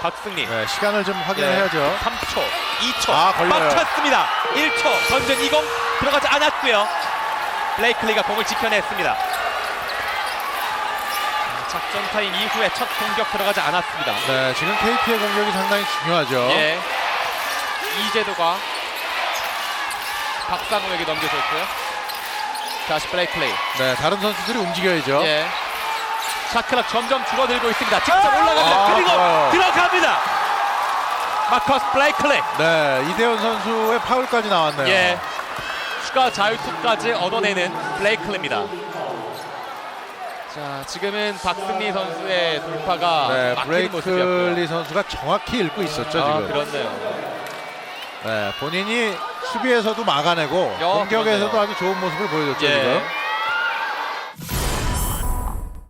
박승리. 네, 시간을 좀 확인해야죠. 3초, 2초, 아, 걸려요. 막혔습니다. 1초, 던전 20 들어가지 않았고요. 블레이클리가 공을 지켜냈습니다. 작전 타임 이후에 첫 공격 들어가지 않았습니다. 네, 지금 KT의 공격이 상당히 중요하죠. 예. 이재도가 박상우에게 넘겨줬고요. 다시 블레이클리. 네, 다른 선수들이 움직여야죠. 예. 샤클락 점점 줄어들고 있습니다. 직접 올라갑니다. 아, 그리고. 들어갑니다. 마커스 블레이클리. 네, 이대현 선수의 파울까지 나왔네요. 예. 추가 자유투까지 얻어내는 블레이클입니다. 자, 지금은 박승리 선수의 돌파가 네, 막히는 모습이었고요. 브레이클리 선수가 정확히 읽고 있었죠, 아, 지금. 그렇네요. 네, 본인이 수비에서도 막아내고 야, 공격에서도 그러네요. 아주 좋은 모습을 보여줬죠, 예. 지금.